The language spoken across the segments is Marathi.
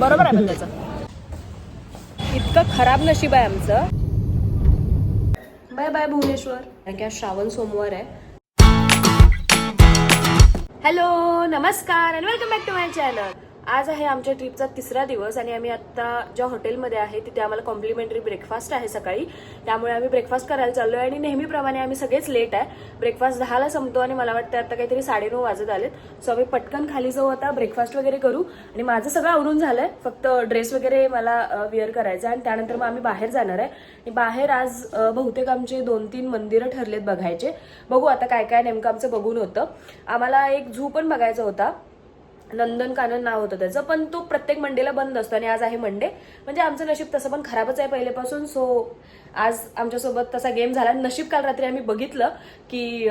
बरोबर आहे त्याचं इतकं खराब नशीब आहे आमचं. Bye bye Bhubaneswar. कारण की आज श्रावण सोमवार आहे. हॅलो नमस्कार and welcome back to my channel आज आहे आमच्या ट्रिपचा तिसरा दिवस आणि आम्ही आत्ता ज्या हॉटेलमध्ये आहे तिथे आम्हाला कॉम्प्लिमेंटरी ब्रेकफास्ट आहे सकाळी. त्यामुळे आम्ही ब्रेकफास्ट करायला चाललो आहे आणि नेहमीप्रमाणे आम्ही सगळेच लेट आहे. ब्रेकफास्ट दहाला संपतो आणि मला वाटतं आता काहीतरी साडेनऊ वाजत आलेत. सो आम्ही पटकन खाली जाऊ आता ब्रेकफास्ट वगैरे करू. आणि माझं सगळं आवरून झालंय. फक्त ड्रेस वगैरे मला वेअर करायचं आहे आणि त्यानंतर मग आम्ही बाहेर जाणार आहे. आणि बाहेर आज बहुतेक आमचे दोन तीन मंदिरं ठरलेत बघायचे. बघू आता काय काय नेमकं आमचं बघून होतं. आम्हाला एक झू पण बघायचा होता. नंदनकानन नाव होतं त्याचं. पण तो प्रत्येक मंडेला बंद असतो आणि आज आहे मंडे. म्हणजे आमचं नशीब तसं पण खराबच आहे पहिलेपासून. सो आज आमच्यासोबत तसा गेम झाला. नशीब काल रात्री आम्ही बघितलं की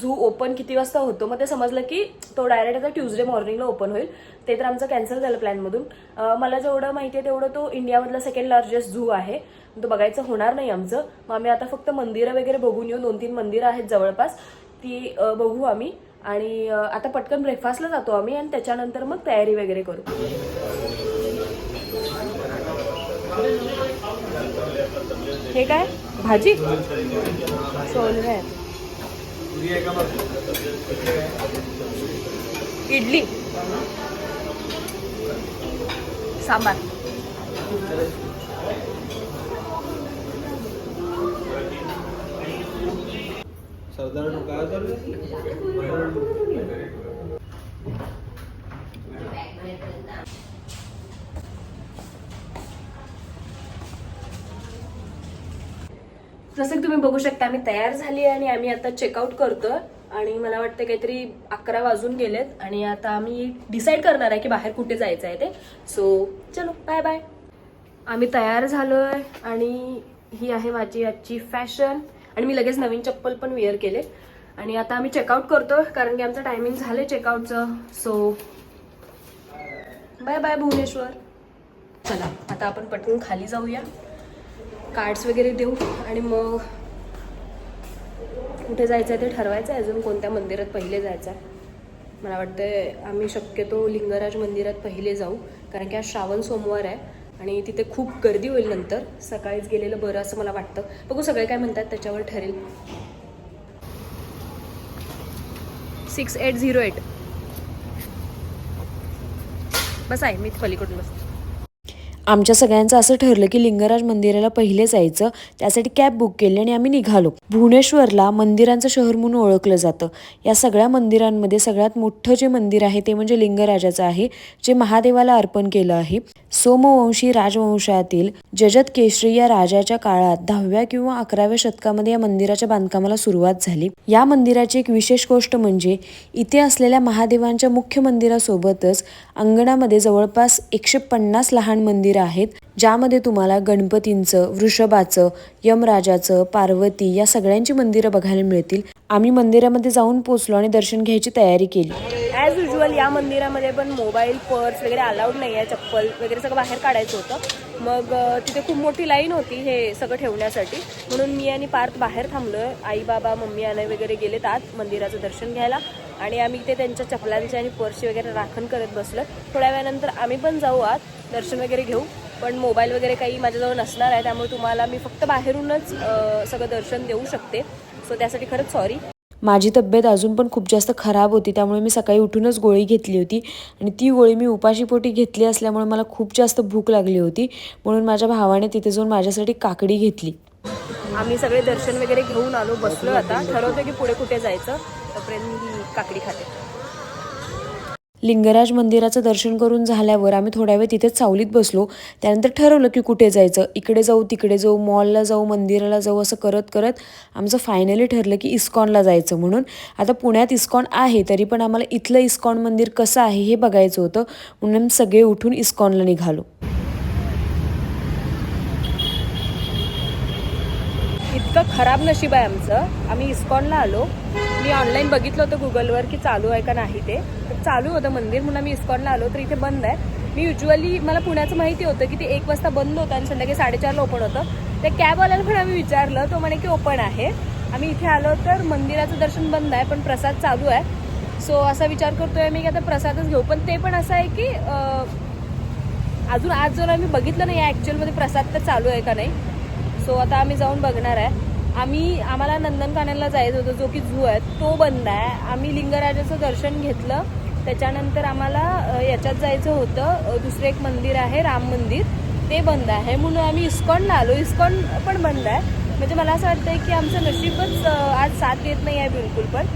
झू ओपन किती वाजता होतो. मग ते समजलं की तो डायरेक्ट आता ट्युजडे मॉर्निंगला ओपन होईल. ते तर आमचं कॅन्सल झालं प्लॅनमधून मला जेवढं माहिती आहे तेवढं तो इंडियामधला सेकंड लार्जेस्ट झू आहे. तो बघायचं होणार नाही आमचं. मग आम्ही आता फक्त मंदिरं वगैरे बघून येऊ. दोन तीन मंदिरं आहेत जवळपास. ती बघू आम्ही. आणि आता पटकन ब्रेकफास्टला जातो आम्ही आणि त्याच्यानंतर मग तयारी वगैरे करू. हे काय? भाजी? सोलरे आहे. इडली. सांबार. सरदार काय जसं की तुम्ही बघू शकता आम्ही तयार झाली आहे आणि आम्ही आता चेकआउट करतोय. आणि मला वाटतं काहीतरी अकरा वाजून गेलेत आणि आता आम्ही डिसाईड करणार आहे की बाहेर कुठे जायचं आहे ते. सो चलो बाय बाय आम्ही तयार झालोय आणि ही आहे माझी आजची फॅशन आणि मी लगेच नवीन चप्पल पण वेअर केले. आणि आता आम्ही चेकआउट करतो कारण की आमचं टायमिंग झालं चेकआउटचं सो बाय बाय भुवनेश्वर. चला आता आपण पटकन खाली जाऊया. कार्ड्स वगैरे देऊ. आणि मग कुठे जायचं आहे ते ठरवायचं आहे अजून कोणत्या मंदिरात पहिले जायचं आहे मला वाटतं आम्ही शक्यतो लिंगराज मंदिरात पहिले जाऊ कारण की आज श्रावण सोमवार आहे. आणि तिथे खूप गर्दी होईल नंतर. सकाळीच गेलेलं बरं असं मला वाटतं. बघू सगळे काय म्हणतात त्याच्यावर ठरेल. Six eight zero eight bus आहे मी पलीकडून बस आमच्या सगळ्यांचं असं ठरलं की लिंगराज मंदिराला पहिले जायचं त्यासाठी कॅब बुक केली आणि आम्ही निघालो. भुवनेश्वरला मंदिरांचं शहर म्हणून ओळखलं जातं. या सगळ्या मंदिरांमध्ये सगळ्यात मोठं जे मंदिर आहे ते म्हणजे लिंगराजाचं आहे जे महादेवाला अर्पण केलं आहे. सोमवंशी राजवंशातील जजत केशरी या राजाच्या काळात दहाव्या किंवा अकराव्या शतकामध्ये या मंदिराच्या बांधकामाला सुरुवात झाली. या मंदिराची एक विशेष गोष्ट म्हणजे इथे असलेल्या महादेवांच्या मुख्य मंदिरासोबतच अंगणामध्ये जवळपास एकशे पन्नास लहान मंदिर आहेत ज्यामध्ये तुम्हाला गणपतींचं वृषभाचं यमराजाचं पार्वती या सगळ्यांची मंदिरं बघायला मिळतील. आम्ही मंदिरामध्ये जाऊन पोचलो आणि दर्शन घ्यायची तयारी केली. ॲज युजल या मंदिरामध्ये पण मोबाईल पर्स वगैरे अलाउड नाही आहे. चप्पल वगैरे सगळं बाहेर काढायचं होतं. मग तिथे खूप मोठी लाईन होती हे सगळं ठेवण्यासाठी. म्हणून मी आणि पार्थ बाहेर थांबलोय. आई बाबा मम्मी आणि वगैरे गेलेत आत मंदिराचं दर्शन घ्यायला. आणि आम्ही ते त्यांच्या चपलांचे आणि पर्सी वगैरे राखण करत बसलो थोड्या वेळानंतर आम्ही पण जाऊ आत दर्शन वगैरे घेऊ. पण मोबाईल वगैरे काही माझ्याजवळ नसणार आहे त्यामुळे तुम्हाला मी फक्त बाहेरूनच सगळं दर्शन देऊ शकते. सो त्यासाठी खरंच सॉरी माझी तब्येत अजून पण खूप जास्त खराब होती त्यामुळे मी सकाळी उठूनच गोळी घेतली होती. आणि ती गोळी मी उपाशीपोटी घेतली असल्यामुळे मला खूप जास्त भूक लागली होती. म्हणून माझ्या भावाने तिथे जाऊन माझ्यासाठी काकडी घेतली. आम्ही सगळे दर्शन वगैरे घेऊन आलो बसलो आता. ठरवतो की पुढे कुठे जायचं. तोपर्यंत मी ही काकडी खाते. लिंगराज मंदिराचं दर्शन करून झाल्यावर आम्ही थोड्या वेळ तिथेच सावलीत बसलो. त्यानंतर ठरवलं की कुठे जायचं. इकडे जाऊ तिकडे जाऊ मॉलला जाऊ मंदिराला जाऊ असं करत करत आमचं फायनली ठरलं की इस्कॉनला जायचं म्हणून. आता पुण्यात इस्कॉन आहे तरी पण आम्हाला इथलं इस्कॉन मंदिर कसं आहे हे बघायचं होतं. म्हणून सगळे उठून इस्कॉनला निघालो. इतकं खराब नशीब आहे आमचं. आम्ही इस्कॉनला आलो. मी ऑनलाईन बघितलं होतं गुगलवर की चालू आहे का नाही ते. तर चालू होतं मंदिर म्हणून आम्ही इस्कॉनला आलो तर इथे बंद आहे. मी युजली मला पुण्याचं माहिती होतं की ते एक वाजता बंद होतं आणि संध्याकाळी साडेचारला ओपन होतं. त्या कॅबवाल्याला पण आम्ही विचारलं तो म्हणे की ओपन आहे. आम्ही इथे आलो तर मंदिराचं दर्शन बंद आहे पण प्रसाद चालू आहे. सो असा विचार करतोय मी की आता प्रसादच घेऊ. पण ते पण असं आहे की अजून आज जर आम्ही बघितलं नाही या ॲक्च्युअलमध्ये प्रसाद तर चालू आहे का नाही. सो आता आम्ही जाऊन बघणार आहे. आम्ही आम्हाला नंदनकाननला जायचं होतं जो की झू आहे तो बंद आहे. आम्ही लिंगराजाचं दर्शन घेतलं. त्याच्यानंतर आम्हाला याच्यात जायचं होतं. दुसरं एक मंदिर आहे राम मंदिर. ते बंद आहे. म्हणून आम्ही इस्कॉनला आलो. इस्कॉन पण बंद आहे. म्हणजे मला असं वाटतं की आमचं नशीबच आज साथ देत नाही आहे बिलकुल पण.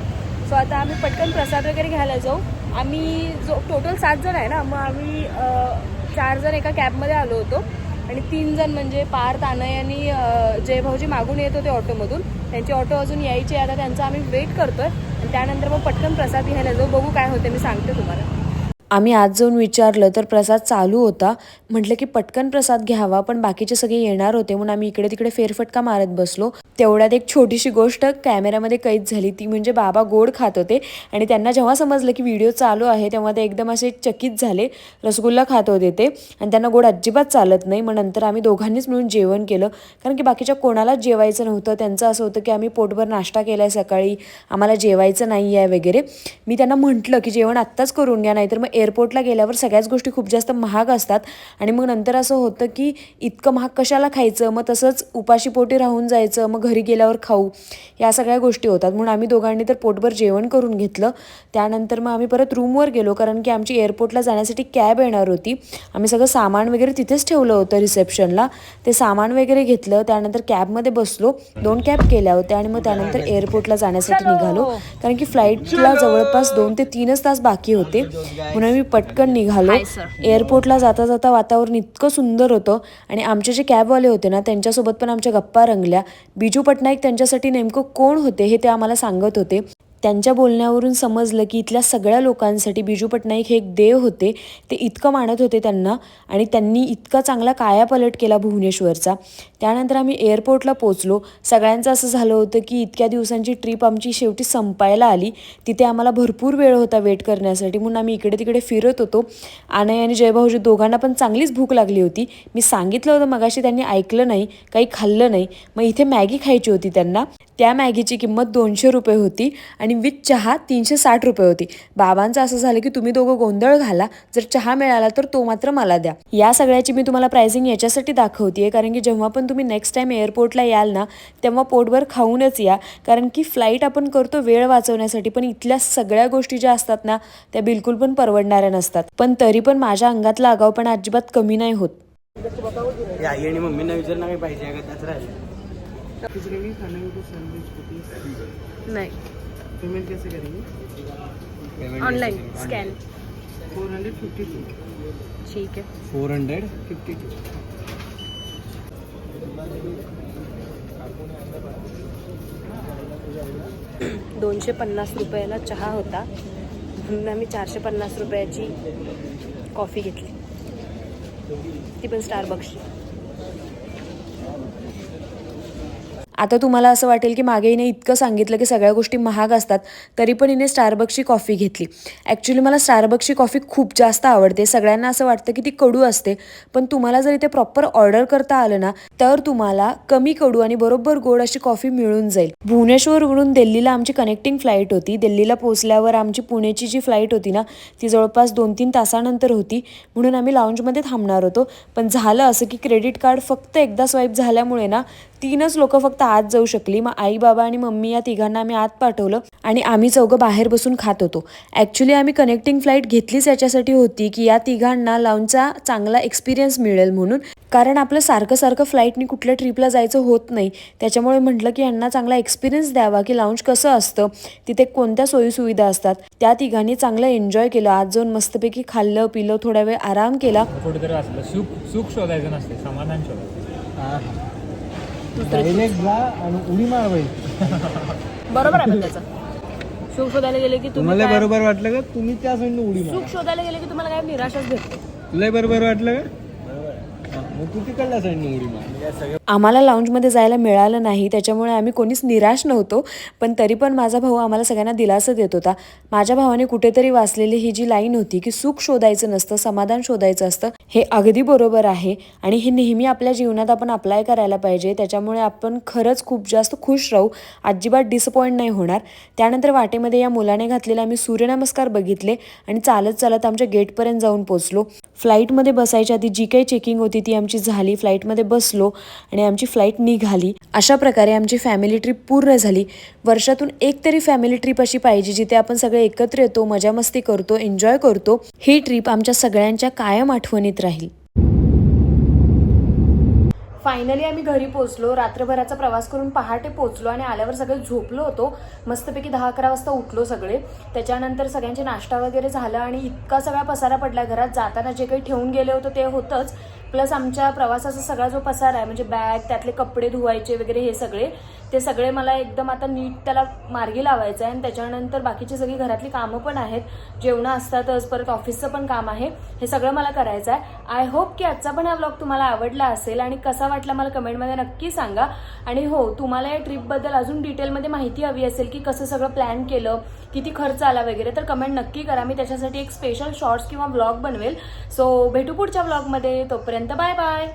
सो आता आम्ही पटकन प्रसाद वगैरे घ्यायला जाऊ. आम्ही जो टोटल सात जण आहे ना मग आम्ही चार जण एका कॅबमध्ये आलो होतो. आणि तीन जण म्हणजे पार्थ अनय आणि जयभाऊजी जय भाऊजी मागून येत होते ऑटोमधून. त्यांची ऑटो अजून यायची आता त्यांचा आम्ही वेट करतोय. आणि त्यानंतर मग पटकन प्रसाद घ्यायला जाऊ. बघू काय होते मी सांगते तुम्हाला. आम्ही आज जाऊन विचारलं तर प्रसाद चालू होता. म्हटलं की पटकन प्रसाद घ्यावा पण बाकीचे सगळे येणार होते म्हणून आम्ही इकडे तिकडे फेरफटका मारत बसलो. तेवढ्यात एक छोटीशी गोष्ट कॅमेऱ्यामध्ये कैद झाली. ती म्हणजे बाबा गोड खात होते. आणि त्यांना जेव्हा समजलं की व्हिडिओ चालू आहे तेव्हा ते एकदम असे चकित झाले. रसगुल्ला खात होते ते. आणि त्यांना गोड अजिबात चालत नाही. मग नंतर आम्ही दोघांनीच मिळून जेवण केलं. कारण की बाकीच्या कोणालाच जेवायचं नव्हतं. त्यांचं असं होतं की आम्ही पोटभर नाश्ता केला आहे सकाळी. आम्हाला जेवायचं नाही आहे वगैरे. मी त्यांना म्हटलं की जेवण आत्ताच करून घ्या नाहीतर मग एअरपोर्टला गेल्यावर सगळ्याच गोष्टी खूप जास्त महाग असतात. आणि मग नंतर असं होतं की इतकं महाग कशाला खायचं? मग तसंच उपाशी पोटी राहून जायचं मग घरी गेल्यावर खाऊ या सगळ्या गोष्टी होतात. म्हणून आम्ही दोघांनी तर पोटभर जेवण करून घेतलं. त्यानंतर मग आम्ही परत रूमवर गेलो कारण की आमची एअरपोर्टला जाण्यासाठी कॅब येणार होती. आम्ही सगळं सामान वगैरे तिथेच ठेवलं होतं रिसेप्शनला. ते सामान वगैरे घेतलं त्यानंतर कॅबमध्ये बसलो. दोन कॅब केल्या होत्या आणि मग त्यानंतर एअरपोर्टला जाण्यासाठी निघालो. कारण की फ्लाईटला जवळपास दोन ते तीनच तास बाकी होते. म्हणून आम्ही पटकन निघालो. एअरपोर्टला जाता जाता वातावरण इतकं सुंदर होतं आणि आमचे जे कॅबवाले होते ना त्यांच्यासोबत पण आमच्या गप्पा रंगल्या. बिजू पटनाईक त्यांच्यासाठी नेमकं कोण होते हे ते आम्हाला सांगत होते. त्यांच्या बोलण्यावरून समजलं की इथल्या सगळ्या लोकांसाठी बिजू पटनाईक हे एक देव होते. ते इतकं मानत होते त्यांना आणि त्यांनी इतका चांगला कायापलट केला भुवनेश्वरचा. त्यानंतर आम्ही एअरपोर्टला पोचलो सगळ्यांचं असं झालं होतं की इतक्या दिवसांची ट्रिप आमची शेवटी संपायला आली. तिथे आम्हाला भरपूर वेळ होता वेट करण्यासाठी. म्हणून आम्ही इकडे तिकडे फिरत होतो. आनय आणि जयभाऊजी दोघांना पण चांगलीच भूक लागली होती. मी सांगितलं होतं मगाशी त्यांनी ऐकलं नाही काही खाल्लं नाही. मग इथे मॅगी खायची होती त्यांना. त्या मॅगीची किंमत दोनशे रुपये होती आणि विथ चहा तीनशे साठ रुपये होती. बाबांचं असं झालं की तुम्ही दोघं गोंधळ घाला. जर चहा मिळाला तर तो मात्र मला द्या. या सगळ्याची मी तुम्हाला प्राइसिंग याच्यासाठी दाखवते कारण की जेव्हा पण तुम्ही नेक्स्ट टाइम एअरपोर्टला याल ना तेव्हा पोटभर खाऊनच या. कारण की फ्लाईट आपण करतो वेळ वाचवण्यासाठी पण इथल्या सगळ्या गोष्टी ज्या असतात ना त्या बिलकुल पण परवडणाऱ्या नसतात. पण तरी पण माझ्या अंगातला आगावपणा अजिबात कमी नाही होत. ये आई आणि मम्मींना विचारणं काही पाहिजे आहे का त्याच राहिलं. नाही. पेमेंट कैसे करेंगे? Online scan four hundred fifty two. ठीक आहे फोर हंड्रेड फिफ्टी टू। दोनशे पन्नास रुपयाला चहा होता. म्हणून आम्ही चारशे पन्नास रुपयाची कॉफ़ी घेतली. ती पण स्टारबक्सची आता तुम्हाला असं वाटेल की मागे हिने इतकं सांगितलं की सगळ्या गोष्टी महाग असतात तरी पण हिने स्टारबक्सची कॉफी घेतली. ॲक्च्युली मला स्टारबक्सची कॉफी खूप जास्त आवडते. सगळ्यांना असं वाटतं की ती कडू असते. पण तुम्हाला जर इथे प्रॉपर ऑर्डर करता आलं ना तर तुम्हाला कमी कडू आणि बरोबर गोड अशी कॉफी मिळून जाईल. भुवनेश्वरवरून दिल्लीला आमची कनेक्टिंग फ्लाईट होती. दिल्लीला पोहोचल्यावर आमची पुण्याची जी फ्लाईट होती ना ती जवळपास दोन तीन तासानंतर होती. म्हणून आम्ही लाऊंजमध्ये थांबणार होतो. पण झालं असं की क्रेडिट कार्ड फक्त एकदा स्वाईप झाल्यामुळे ना तीनच लोक फक्त आत जाऊ शकली. मग आई बाबा आणि मम्मी या तिघांना आम्ही आत पाठवलं आणि आम्ही चौघं बाहेर बसून खात होतो. ॲक्च्युली आम्ही कनेक्टिंग फ्लाईट घेतलीच याच्यासाठी होती की या तिघांना लाऊनचा चांगला एक्सपिरियन्स मिळेल म्हणून. कारण आपलं सारखं सारखं फ्लाईटनी कुठल्या ट्रिपला जायचं होत नाही. त्याच्यामुळे म्हटलं की यांना चांगला एक्सपिरियन्स द्यावा की लाऊंज कसं असतं? तिथे कोणत्या सोयीसुविधा असतात? त्या तिघांनी चांगलं एन्जॉय केलं. आज जाऊन मस्तपैकी खाल्लं पिलं थोडा वेळ आराम केला. कुठेतरी सुख सुख शोधायचं नसते समाधान शोधायचं. डायरेक्ट जा आणि उडी मार बाई बरोबर आहे पण त्याचं. सुख शोधायला गेले की तुम्ही तुम्हाला काय- बरोबर वाटलं का? तुम्ही त्या साईडनं उडी मार. सुख शोधायला गेले की तुम्हाला काय निराशाच भेटते? तुला बरोबर वाटलं का? हा, मग तू तिकडल्या साईडनं उडी मार. आम्हाला लाऊंजमध्ये जायला मिळालं नाही त्याच्यामुळे आम्ही कोणीच निराश नव्हतो. पण तरी पण माझा भाऊ आम्हाला सगळ्यांना दिलासा देत होता. माझ्या भावाने कुठेतरी वाचलेली ही जी लाईन होती की सुख शोधायचं नसतं समाधान शोधायचं असतं हे अगदी बरोबर आहे. आणि हे नेहमी आपल्या जीवनात आपण अप्लाय करायला पाहिजे. त्याच्यामुळे आपण खरंच खूप जास्त खुश राहू. अजिबात डिसअपॉइंट नाही होणार. त्यानंतर वाटेमध्ये या मुलाने घातलेले आम्ही सूर्यनमस्कार बघितले आणि चालत चालत आमच्या गेटपर्यंत जाऊन पोचलो फ्लाईटमध्ये बसायच्या आधी जी काही चेकिंग होती ती आमची झाली. फ्लाईटमध्ये बसलो आणि आमची फ्लाईट निघाली. अशा प्रकारे आमची फॅमिली ट्रिप पूर्ण झाली. वर्षातून एक तरी फॅमिली ट्रिप अशी पाहिजे जिथे आपण सगळे एकत्र येतो मजा मस्ती करतो एन्जॉय करतो. ही ट्रिप आमच्या सगळ्यांच्या कायम आठवणीत राहील. फायनली आम्ही घरी पोचलो रात्रभराचा प्रवास करून पहाटे पोहोचलो आणि आल्यावर सगळे झोपलो होतो. मस्तपैकी दहा अकरा वाजता उठलो सगळे. त्याच्यानंतर सगळ्यांचे नाश्ता वगैरे झाला आणि इतका सगळा पसारा पडला घरात. जाताना जे काही ठेवून गेले होतं ते होतंच. प्लस आमच्या प्रवासाचा सगळा जो पसारा आहे म्हणजे बॅग त्यातले कपडे धुवायचे वगैरे हे सगळे ते सगळे मला एकदम आता नीट त्याला मार्गी लावायचं आहे आणि त्याच्यानंतर बाकीची सगळी घरातली कामं पण आहेत. जेवणं असतातच परत ऑफिसचं पण काम आहे. हे सगळं मला करायचं आहे आय होप की आजचा पण हा ब्लॉग तुम्हाला आवडला असेल आणि कसा वाटला मला कमेंटमध्ये नक्की सांगा. आणि हो तुम्हाला या ट्रिपबद्दल अजून डिटेलमध्ये माहिती हवी असेल की कसं सगळं प्लॅन केलं किती खर्च आला वगैरे तर कमेंट नक्की करा. मी त्याच्यासाठी एक स्पेशल शॉर्ट्स किंवा ब्लॉग बनवेल. सो भेटू पुढच्या ब्लॉगमध्ये तोपर्यंत बाय बाय